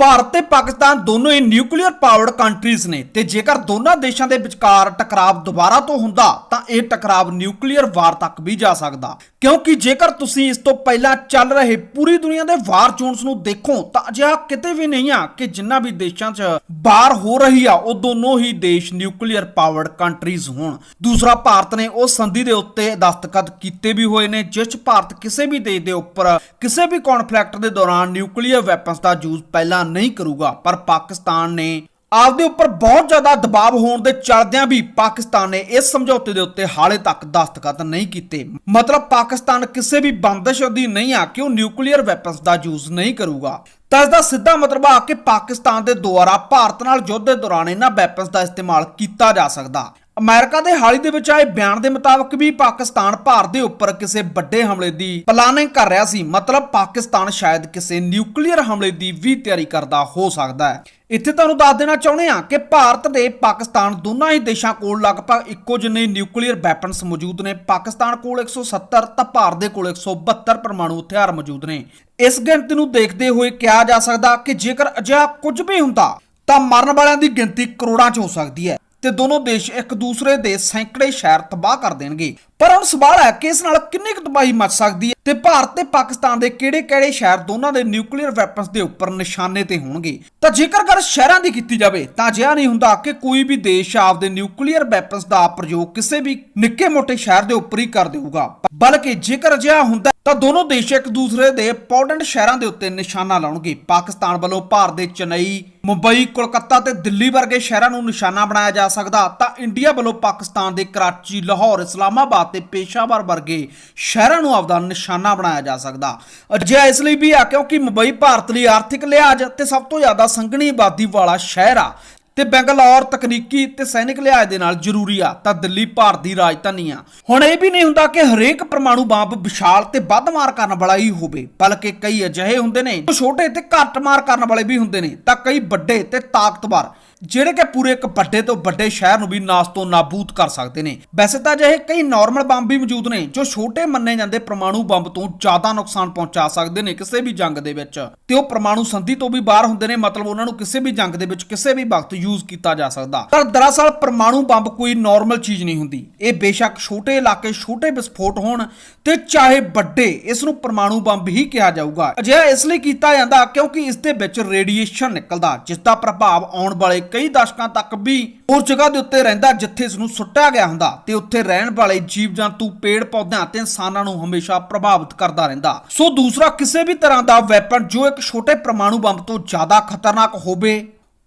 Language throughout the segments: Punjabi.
ਭਾਰਤ ਤੇ ਪਾਕਿਸਤਾਨ ਦੋਨੋਂ ਹੀ ਨਿਊਕਲੀਅਰ ਪਾਵਰਡ ਕੰਟਰੀਜ਼ ਨੇ ਤੇ ਜੇਕਰ ਦੋਨਾਂ ਦੇਸ਼ਾਂ ਦੇ ਵਿਚਕਾਰ ਟਕਰਾਵ ਦੁਬਾਰਾ ਤੋਂ ਹੁੰਦਾ, ਤਾਂ ਇਹ ਟਕਰਾਵ ਨਿਊਕਲੀਅਰ ਵਾਰ ਤੱਕ ਵੀ ਜਾ ਸਕਦਾ। ਕਿਉਂਕਿ ਜੇਕਰ ਤੁਸੀਂ ਇਸ ਤੋਂ ਪਹਿਲਾਂ ਚੱਲ ਰਹੇ ਪੂਰੀ ਦੁਨੀਆ ਦੇ ਵਾਰ ਜ਼ੋਨਸ ਨੂੰ ਦੇਖੋ, ਤਾਂ ਅਜਿਹਾ ਕਿਤੇ ਵੀ ਨਹੀਂ ਆ ਕਿ ਜਿੰਨਾ ਵੀ ਦੇਸ਼ਾਂ 'ਚ ਵਾਰ ਹੋ ਰਹੀ ਆ, ਉਹ ਦੋਨੋਂ ਹੀ ਦੇਸ਼ ਨਿਊਕਲੀਅਰ ਪਾਵਰਡ ਕੰਟਰੀਜ਼ ਹੋਣ। ਦੂਸਰਾ ਭਾਰਤ ਨੇ ਉਹ ਸੰਧੀ ਦੇ ਉੱਤੇ ਦਸਤਖਤ ਕੀਤੇ ਵੀ ਹੋਏ ਨੇ, ਜਿਸ 'ਚ ਭਾਰਤ ਕਿਸੇ ਵੀ ਦੇਸ਼ ਦੇ ਉੱਪਰ ਕਿਸੇ ਵੀ ਕਨਫਲਿਕਟ ਦੇ ਦੌਰਾਨ ਨਿਊਕਲੀਅਰ ਵੈਪਨਸ ਦਾ ਯੂਜ਼ ਪਹਿਲਾਂ ਨਹੀਂ ਕਰੂਗਾ, ਪਰ ਪਾਕਿਸਤਾਨ ਨੇ ਆਪਦੇ ਉੱਪਰ ਬਹੁਤ ਜ਼ਿਆਦਾ ਦਬਾਅ ਹੋਣ ਦੇ ਚੱਲਦਿਆਂ ਵੀ ਪਾਕਿਸਤਾਨ ਨੇ ਇਸ ਸਮਝੌਤੇ ਦੇ ਉੱਤੇ ਹਾਲੇ ਤੱਕ ਦਸਤਖਤ ਨਹੀਂ ਕੀਤੇ। ਮਤਲਬ ਪਾਕਿਸਤਾਨ ਕਿਸੇ ਵੀ ਬੰਦਸ਼ ਦੀ ਨਹੀਂ ਆ ਕਿ ਉਹ ਨਿਊਕਲੀਅਰ ਵੈਪਨਸ ਦਾ ਯੂਜ਼ ਨਹੀਂ ਕਰੂਗਾ। ਤਾਂ ਇਸ ਦਾ ਸਿੱਧਾ ਮਤਲਬ ਆ ਕਿ ਪਾਕਿਸਤਾਨ ਦੇ ਦੁਆਰਾ ਭਾਰਤ ਨਾਲ ਯੁੱਧ ਦੇ ਦੌਰਾਨ ਇਹਨਾਂ ਵੈਪਨਸ ਦਾ ਇਸਤੇਮਾਲ ਕੀਤਾ ਜਾ ਸਕਦਾ। ਅਮਰੀਕਾ ਦੇ ਹਾਲ ਹੀ ਦੇ ਵਿੱਚ ਆਏ ਬਿਆਨ ਦੇ ਮੁਤਾਬਕ ਵੀ ਪਾਕਿਸਤਾਨ ਭਾਰਤ ਦੇ ਉੱਪਰ ਕਿਸੇ ਵੱਡੇ ਹਮਲੇ ਦੀ ਪਲਾਨਿੰਗ ਕਰ ਰਿਹਾ ਸੀ। ਮਤਲਬ ਪਾਕਿਸਤਾਨ ਸ਼ਾਇਦ ਕਿਸੇ ਨਿਊਕਲੀਅਰ ਹਮਲੇ ਦੀ ਵੀ ਤਿਆਰੀ ਕਰਦਾ ਹੋ ਸਕਦਾ ਹੈ। ਇੱਥੇ ਤੁਹਾਨੂੰ ਦੱਸ ਦੇਣਾ ਚਾਹੁੰਦੇ ਹਾਂ ਕਿ ਭਾਰਤ ਦੇ ਪਾਕਿਸਤਾਨ ਦੋਨਾਂ ਹੀ ਦੇਸ਼ਾਂ ਕੋਲ ਲਗਭਗ ਇੱਕੋ ਜਿਹੇ ਨਿਊਕਲੀਅਰ ਵੈਪਨਸ ਮੌਜੂਦ ਨੇ। ਪਾਕਿਸਤਾਨ ਕੋਲ 170 ਤਾਂ ਭਾਰਤ ਦੇ ਕੋਲ 172 ਪਰਮਾਣੂ ਹਥਿਆਰ ਮੌਜੂਦ ਨੇ। ਇਸ ਗਿਣਤੀ ਨੂੰ ਦੇਖਦੇ ਹੋਏ ਕਿਹਾ ਜਾ ਸਕਦਾ ਕਿ ਜੇਕਰ ਅਜਿਹਾ ਕੁਝ ਵੀ ਹੁੰਦਾ ਤਾਂ ਮਰਨ ਵਾਲਿਆਂ ਦੀ ਗਿਣਤੀ ਕਰੋੜਾਂ 'ਚ ਹੋ ਸਕਦੀ ਹੈ। ਤੇ ਦੋਨੋਂ ਦੇਸ਼ ਇੱਕ ਦੂਸਰੇ ਦੇ ਸੈਂਕੜੇ ਸ਼ਹਿਰ ਤਬਾਹ ਕਰ ਦੇਣਗੇ। ਪਰ ਹੁਣ ਸਵਾਲ ਹੈ ਕਿ ਇਸ ਨਾਲ ਕਿੰਨੀ ਕੁ ਤਬਾਹੀ ਮਚ ਸਕਦੀ ਹੈ ਤੇ ਭਾਰਤ ਤੇ ਪਾਕਿਸਤਾਨ ਦੇ ਕਿਹੜੇ-ਕਿਹੜੇ ਸ਼ਹਿਰ ਦੋਨਾਂ ਦੇ ਨਿਊਕਲੀਅਰ ਵੈਪਨਸ ਦੇ ਉੱਪਰ ਨਿਸ਼ਾਨੇ ਤੇ ਹੋਣਗੇ? ਤਾਂ ਜੇਕਰ ਗੱਲ ਸ਼ਹਿਰਾਂ ਦੀ ਕੀਤੀ ਜਾਵੇ, ਤਾਂ ਅਜਿਹਾ ਨਹੀਂ ਹੁੰਦਾ ਕਿ ਕੋਈ ਵੀ ਦੇਸ਼ ਆਪਦੇ ਨਿਊਕਲੀਅਰ ਵੈਪਨਸ ਦਾ ਪ੍ਰਯੋਗ ਕਿਸੇ ਵੀ ਨਿੱਕੇ-ਮੋਟੇ ਸ਼ਹਿਰ ਦੇ ਉੱਪਰ ਹੀ ਕਰ ਦੇਊਗਾ। ਬਲਕਿ ਜੇਕਰ ਅਜਿਹਾ ਹੁੰਦਾ ਤਾਂ ਦੋਨੋਂ ਦੇਸ਼ ਇੱਕ ਦੂਸਰੇ ਦੇ ਇੰਪੋਰਟੈਂਟ ਸ਼ਹਿਰਾਂ ਦੇ ਉੱਤੇ ਨਿਸ਼ਾਨਾ ਲਾਉਣਗੇ। ਪਾਕਿਸਤਾਨ ਵੱਲੋਂ ਭਾਰਤ ਦੇ ਚੇਨਈ, ਮੁੰਬਈ, ਕੋਲਕਾਤਾ ਤੇ ਦਿੱਲੀ ਵਰਗੇ ਸ਼ਹਿਰਾਂ ਨੂੰ ਨਿਸ਼ਾਨਾ ਬਣਾਇਆ ਜਾ ਸਕਦਾ। ਤਾਂ ਇੰਡੀਆ ਵੱਲੋਂ ਪਾਕਿਸਤਾਨ ਦੇ ਕਰਾਚੀ, ਲਾਹੌਰ, ਇਸਲਾਮਾਬਾਦ ਤੇ ਪੇਸ਼ਾਵਰ ਵਰਗੇ ਸ਼ਹਿਰਾਂ ਨੂੰ ਆਪਦਾ ਨਿਸ਼ਾਨਾ ਬਣਾਇਆ ਜਾ ਸਕਦਾ। ਅਜਿਹਾ ਇਸ ਲਈ ਵੀ ਆ ਕਿਉਂਕਿ ਮੁੰਬਈ ਭਾਰਤ ਲਈ ਆਰਥਿਕ ਲਿਹਾਜ਼ ਤੇ ਸਭ ਤੋਂ ਜ਼ਿਆਦਾ ਸੰਘਣੀ ਆਬਾਦੀ ਵਾਲਾ ਸ਼ਹਿਰ ਆ। ਤੇ ਬੈਂਗਲੌਰ ਤਕਨੀਕੀ ਤੇ ਸੈਨਿਕ ਲਿਹਾਜ਼ ਦੇ ਨਾਲ ਜ਼ਰੂਰੀ ਆ, ਤਾਂ ਦਿੱਲੀ ਭਾਰਤ ਦੀ ਰਾਜਧਾਨੀ ਆ। ਹੁਣ ਇਹ ਵੀ ਨਹੀਂ ਹੁੰਦਾ ਕਿ ਹਰੇਕ ਪਰਮਾਣੂ ਬੰਬ ਵਿਸ਼ਾਲ ਤੇ ਵੱਧ ਮਾਰ ਕਰਨ ਵਾਲਾ ਹੀ ਹੋਵੇ, ਬਲਕਿ ਕਈ ਅਜਿਹੇ ਹੁੰਦੇ ਨੇ ਛੋਟੇ ਤੇ ਘੱਟ ਮਾਰ ਕਰਨ ਵਾਲੇ ਵੀ ਹੁੰਦੇ ਨੇ, ਤਾਂ ਕਈ ਵੱਡੇ ਤੇ ਤਾਕਤਵਰ, ਜਿਹੜੇ ਕਿ ਪੂਰੇ ਇੱਕ ਵੱਡੇ ਤੋਂ ਵੱਡੇ ਸ਼ਹਿਰ ਨੂੰ ਵੀ ਨਾਸ ਤੋਂ ਨਾਬੂਦ ਕਰ ਸਕਦੇ ਨੇ। ਵੈਸੇ ਤਾਂ ਅਜਿਹੇ ਕਈ ਨਾਰਮਲ ਬੰਬ ਵੀ ਮੌਜੂਦ ਨੇ, ਜੋ ਛੋਟੇ ਮੰਨੇ ਜਾਂਦੇ ਪਰਮਾਣੂ ਬੰਬ ਤੋਂ ਜ਼ਿਆਦਾ ਨੁਕਸਾਨ ਪਹੁੰਚਾ ਸਕਦੇ ਨੇ ਕਿਸੇ ਵੀ ਜੰਗ ਦੇ ਵਿੱਚ। ਤੇ ਉਹ ਪਰਮਾਣੂ ਸੰਧੀ ਤੋਂ ਵੀ ਬਾਹਰ ਹੁੰਦੇ ਨੇ, ਮਤਲਬ ਉਹਨਾਂ ਨੂੰ ਕਿਸੇ ਵੀ ਜੰਗ ਦੇ ਵਿੱਚ ਕਿਸੇ ਵੀ ਵਕਤ ਯੂਜ਼ ਕੀਤਾ ਜਾ ਸਕਦਾ। ਪਰ ਦਰਅਸਲ ਪਰਮਾਣੂ ਬੰਬ ਕੋਈ ਨਾਰਮਲ ਚੀਜ਼ ਨਹੀਂ ਹੁੰਦੀ। ਇਹ ਬੇਸ਼ੱਕ ਛੋਟੇ ਇਲਾਕੇ ਛੋਟੇ ਵਿਸਫੋਟ ਹੋਣ ਤੇ ਚਾਹੇ ਵੱਡੇ ਇਸ ਨੂੰ ਪਰਮਾਣੂ ਬੰਬ ਹੀ ਕਿਹਾ ਜਾਊਗਾ। ਅਜਿਹਾ ਇਸ ਲਈ ਕੀਤਾ ਜਾਂਦਾ ਕਿਉਂਕਿ ਇਸ ਦੇ ਵਿੱਚ ਰੇਡੀਏਸ਼ਨ ਨਿਕਲਦਾ, ਜਿਸ ਦਾ ਪ੍ਰਭਾਵ ਆਉਣ ਵਾਲੇ ਕਈ ਦਸ਼ਕਾਂ ਤੱਕ ਵੀ ਉਸ ਜਗ੍ਹਾ ਦੇ ਉੱਤੇ ਰਹਿੰਦਾ ਜਿੱਥੇ ਇਸ ਨੂੰ ਸੁੱਟਿਆ ਗਿਆ ਹੁੰਦਾ ਤੇ ਉੱਥੇ ਰਹਿਣ ਵਾਲੇ ਜੀਵ ਜੰਤੂ ਪੇੜ ਪੌਦਿਆਂ ਤੇ ਇਨਸਾਨਾਂ ਨੂੰ ਹਮੇਸ਼ਾ ਪ੍ਰਭਾਵਿਤ ਕਰਦਾ ਰਹਿੰਦਾ। ਸੋ ਦੂਸਰਾ ਕਿਸੇ ਵੀ ਤਰ੍ਹਾਂ ਦਾ ਵੈਪਨ ਜੋ ਇੱਕ ਛੋਟੇ ਪਰਮਾਣੂ ਬੰਬ ਤੋਂ ਜ਼ਿਆਦਾ ਖਤਰਨਾਕ ਹੋਵੇ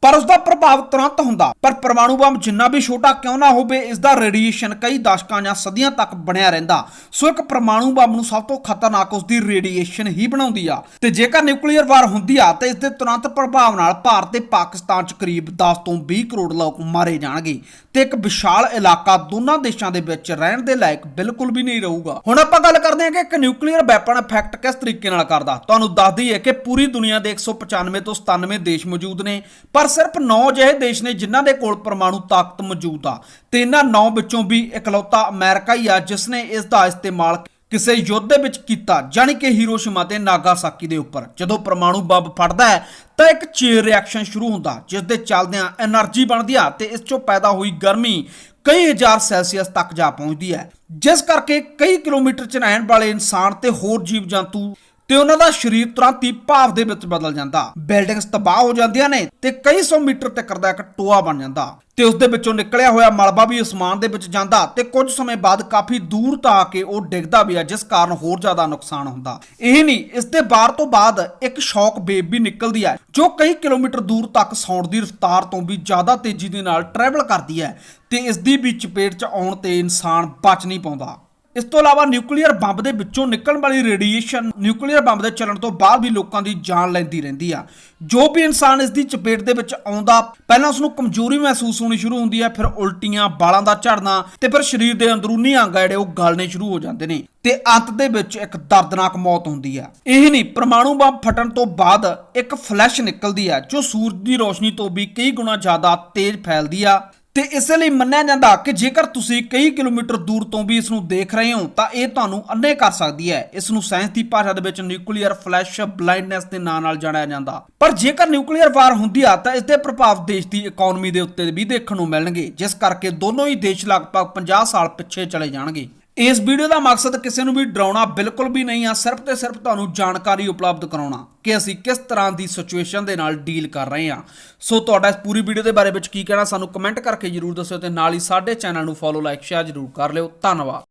ਪਰ ਉਸ ਦਾ ਪ੍ਰਭਾਵ ਤੁਰੰਤ ਹੁੰਦਾ। ਪਰ ਪਰਮਾਣੂ ਬੰਬ ਜਿੰਨਾ ਵੀ ਛੋਟਾ ਕਿਉਂ ਨਾ ਹੋਵੇ ਇਸ ਦਾ ਰੇਡੀਏਸ਼ਨ ਕਈ ਦਸ਼ਕਾਂ ਜਾਂ ਸਦੀਆਂ ਤੱਕ ਬਣਿਆ ਰਹਿੰਦਾ। ਸੋ ਇੱਕ ਪਰਮਾਣੂ ਬੰਬ ਨੂੰ ਸਭ ਤੋਂ ਖਤਰਨਾਕ ਉਸ ਦੀ ਰੇਡੀਏਸ਼ਨ ਹੀ ਬਣਾਉਂਦੀ ਆ। ਤੇ ਜੇਕਰ ਨਿਊਕਲੀਅਰ ਵਾਰ ਹੁੰਦੀ ਆ, ਤਾਂ ਇਸ ਦੇ ਤੁਰੰਤ ਪ੍ਰਭਾਵ ਨਾਲ ਭਾਰਤ ਤੇ ਪਾਕਿਸਤਾਨ 'ਚ ਕਰੀਬ 10 ਤੋਂ 20 ਕਰੋੜ ਲੋਕ ਮਾਰੇ ਜਾਣਗੇ। ਤੇ ਇੱਕ ਵਿਸ਼ਾਲ ਇਲਾਕਾ ਦੋਨਾਂ ਦੇਸ਼ਾਂ ਦੇ ਵਿੱਚ ਰਹਿਣ ਦੇ ਲਾਇਕ ਬਿਲਕੁਲ ਵੀ ਨਹੀਂ ਰਹੂਗਾ। ਹੁਣ ਆਪਾਂ ਗੱਲ ਕਰਦੇ ਹਾਂ ਕਿ ਇੱਕ ਨਿਊਕਲੀਅਰ ਵੈਪਨ ਇਫੈਕਟ ਕਿਸ ਤਰੀਕੇ ਨਾਲ ਕਰਦਾ। ਤੁਹਾਨੂੰ ਦੱਸ ਦਈਏ ਕਿ ਪੂਰੀ ਦੁਨੀਆ ਦੇ 195 ਤੋਂ 97 ਦੇਸ਼ ਮੌਜੂਦ ਨੇ, ਪਰ ਸਿਰਫ 9 ਜਿਹੇ ਦੇਸ਼ ਨੇ ਜਿਨ੍ਹਾਂ ਦੇ ਕੋਲ ਪਰਮਾਣੂ ਤਾਕਤ ਮੌਜੂਦ ਆ ਤੇ ਇਹਨਾਂ 9 ਵਿੱਚੋਂ ਵੀ ਇਕਲੌਤਾ ਅਮਰੀਕਾ ਹੀ ਆ, ਜਿਸ ਨੇ ਇਸ ਦਾ ਇਸਤੇਮਾਲ ਕਿਸੇ ਯੁੱਧ ਦੇ ਵਿੱਚ ਕੀਤਾ ਜਾਨੀ ਕਿ ਹੀਰੋਸ਼ੀਮਾ ਤੇ ਨਾਗਾਸਾਕੀ ਦੇ ਉੱਪਰ। ਜਦੋਂ ਪਰਮਾਣੂ ਬੱਬ ਫਟਦਾ ਹੈ, ਤਾਂ ਇੱਕ ਚੇਨ ਰਿਐਕਸ਼ਨ ਸ਼ੁਰੂ ਹੁੰਦਾ, ਜਿਸ ਦੇ ਚੱਲਦਿਆਂ એનર્ਜੀ ਬਣਦੀ ਆ ਤੇ ਇਸ ਚੋਂ ਪੈਦਾ ਹੋਈ ਗਰਮੀ ਕਈ ਹਜ਼ਾਰ ਸੈਲਸੀਅਸ ਤੱਕ ਜਾ ਪਹੁੰਚਦੀ ਹੈ, ਜਿਸ ਕਰਕੇ ਕਈ ਕਿਲੋਮੀਟਰ ਚ ਰਹਿਣ ਵਾਲੇ ਇਨਸਾਨ ਤੇ ਹੋਰ ਜੀਵ ਜੰਤੂ ਤੇ ਉਹਨਾਂ ਦਾ ਸਰੀਰ ਤੁਰੰਤ ਹੀ ਭਾਵ ਦੇ ਵਿੱਚ ਬਦਲ ਜਾਂਦਾ। ਬਿਲਡਿੰਗਸ ਤਬਾਹ ਹੋ ਜਾਂਦੀਆਂ ਨੇ ਤੇ ਕਈ ਸੌ ਮੀਟਰ ਤੱਕ ਦਾ ਇੱਕ ਟੋਆ ਬਣ ਜਾਂਦਾ। ਤੇ ਉਸ ਦੇ ਵਿੱਚੋਂ ਨਿਕਲਿਆ ਹੋਇਆ ਮਲਬਾ ਵੀ ਅਸਮਾਨ ਦੇ ਵਿੱਚ ਜਾਂਦਾ ਤੇ ਕੁਝ ਸਮੇਂ ਬਾਅਦ ਕਾਫੀ ਦੂਰ ਤੱਕ ਆ ਕੇ ਉਹ ਡਿੱਗਦਾ ਵੀ ਆ, ਜਿਸ ਕਾਰਨ ਹੋਰ ਜ਼ਿਆਦਾ ਨੁਕਸਾਨ ਹੁੰਦਾ। ਇਹ ਨਹੀਂ, ਇਸ ਦੇ ਬਾਹਰ ਤੋਂ ਬਾਅਦ ਇੱਕ ਸ਼ੌਕ ਵੇਵ ਵੀ ਨਿਕਲਦੀ ਹੈ, ਜੋ ਕਈ ਕਿਲੋਮੀਟਰ ਦੂਰ ਤੱਕ ਸਾਊਂਡ ਦੀ ਰਫ਼ਤਾਰ ਤੋਂ ਵੀ ਜ਼ਿਆਦਾ ਤੇਜ਼ੀ ਦੇ ਨਾਲ ਟਰੈਵਲ ਕਰਦੀ ਹੈ ਤੇ ਇਸ ਦੀ ਵੀ ਚਪੇਟ 'ਚ ਆਉਣ ਤੇ ਇਨਸਾਨ ਬਚ ਨਹੀਂ ਪਾਉਂਦਾ। ਇਸ ਤੋਂ ਇਲਾਵਾ ਨਿਊਕਲੀਅਰ ਬੰਬ ਦੇ ਵਿੱਚੋਂ ਨਿਕਲਣ ਵਾਲੀ ਰੇਡੀਏਸ਼ਨ ਨਿਊਕਲੀਅਰ ਬੰਬ ਦੇ ਚੱਲਣ ਤੋਂ ਬਾਅਦ ਵੀ ਲੋਕਾਂ ਦੀ ਜਾਨ ਲੈਂਦੀ ਰਹਿੰਦੀ ਆ। ਜੋ ਵੀ ਇਨਸਾਨ ਇਸ ਦੀ ਚਪੇਟ ਦੇ ਵਿੱਚ ਆਉਂਦਾ, ਪਹਿਲਾਂ ਉਸ ਨੂੰ ਕਮਜ਼ੋਰੀ ਮਹਿਸੂਸ ਹੋਣੀ ਸ਼ੁਰੂ ਹੁੰਦੀ ਹੈ ਫਿਰ ਉਲਟੀਆਂ ਬਾਲਾਂ ਦਾ ਝੜਨਾ ਤੇ ਫਿਰ ਸਰੀਰ ਦੇ ਅੰਦਰੂਨੀ ਅੰਗ ਜਿਹੜੇ ਉਹ ਗਲਣੇ ਸ਼ੁਰੂ ਹੋ ਜਾਂਦੇ ਨੇ ਤੇ ਅੰਤ ਦੇ ਵਿੱਚ ਇੱਕ ਦਰਦਨਾਕ ਮੌਤ ਹੁੰਦੀ ਆ। ਇਹ ਨਹੀਂ, ਪਰਮਾਣੂ ਬੰਬ ਫਟਣ ਤੋਂ ਬਾਅਦ ਇੱਕ ਫਲੈਸ਼ ਨਿਕਲਦੀ ਆ, ਜੋ ਸੂਰਜ ਦੀ ਰੋਸ਼ਨੀ ਤੋਂ ਵੀ ਕਈ ਗੁਣਾ ਜ਼ਿਆਦਾ ਤੇਜ਼ ਫੈਲਦੀ ਆ। ਤੇ ਇਸੇ ਲਈ ਮੰਨਿਆ ਜਾਂਦਾ ਕਿ ਜੇਕਰ ਤੁਸੀਂ ਕਈ ਕਿਲੋਮੀਟਰ ਦੂਰ ਤੋਂ ਵੀ ਇਸ ਨੂੰ ਦੇਖ ਰਹੇ ਹੋ, ਤਾਂ ਇਹ ਤੁਹਾਨੂੰ ਅੰਨੇ ਕਰ ਸਕਦੀ ਹੈ। ਇਸ ਨੂੰ ਸਾਇੰਸ ਦੀ ਭਾਸ਼ਾ ਦੇ ਵਿੱਚ ਨਿਊਕਲੀਅਰ ਫਲੈਸ਼ ਬਲਾਈਂਡਨੈਸ ਦੇ ਨਾਂ ਨਾਲ ਜਾਣਿਆ ਜਾਂਦਾ। ਪਰ ਜੇਕਰ ਨਿਊਕਲੀਅਰ ਵਾਰ ਹੁੰਦੀ ਆ, ਤਾਂ ਇਸ ਦੇ ਪ੍ਰਭਾਵ ਦੇਸ਼ ਦੀ ਇਕਨੋਮੀ ਦੇ ਉੱਤੇ ਵੀ ਦੇਖਣ ਨੂੰ ਮਿਲਣਗੇ, ਜਿਸ ਕਰਕੇ ਦੋਨੋਂ ਹੀ ਦੇਸ਼ ਲਗਭਗ 50 ਸਾਲ ਪਿੱਛੇ ਚਲੇ ਜਾਣਗੇ। ਇਸ ਵੀਡੀਓ ਦਾ ਮਕਸਦ ਕਿਸੇ ਨੂੰ ਵੀ ਡਰਾਉਣਾ ਬਿਲਕੁਲ ਵੀ ਨਹੀਂ ਆ, ਸਿਰਫ ਤੇ ਸਿਰਫ ਤੁਹਾਨੂੰ ਜਾਣਕਾਰੀ ਉਪਲਬਧ ਕਰਾਉਣਾ ਕਿ ਅਸੀਂ ਕਿਸ ਤਰ੍ਹਾਂ ਦੀ ਸਿਚੁਏਸ਼ਨ ਦੇ ਨਾਲ ਡੀਲ ਕਰ ਰਹੇ ਹਾਂ। ਸੋ ਤੁਹਾਡਾ ਇਸ ਪੂਰੀ ਵੀਡੀਓ ਦੇ ਬਾਰੇ ਵਿੱਚ ਕੀ ਕਹਿਣਾ ਸਾਨੂੰ ਕਮੈਂਟ ਕਰਕੇ ਜਰੂਰ ਦੱਸਿਓ ਤੇ ਨਾਲ ਹੀ ਸਾਡੇ ਚੈਨਲ ਨੂੰ ਫੋਲੋ ਲਾਈਕ ਸ਼ੇਅਰ ਜਰੂਰ ਕਰ ਲਿਓ। ਧੰਨਵਾਦ।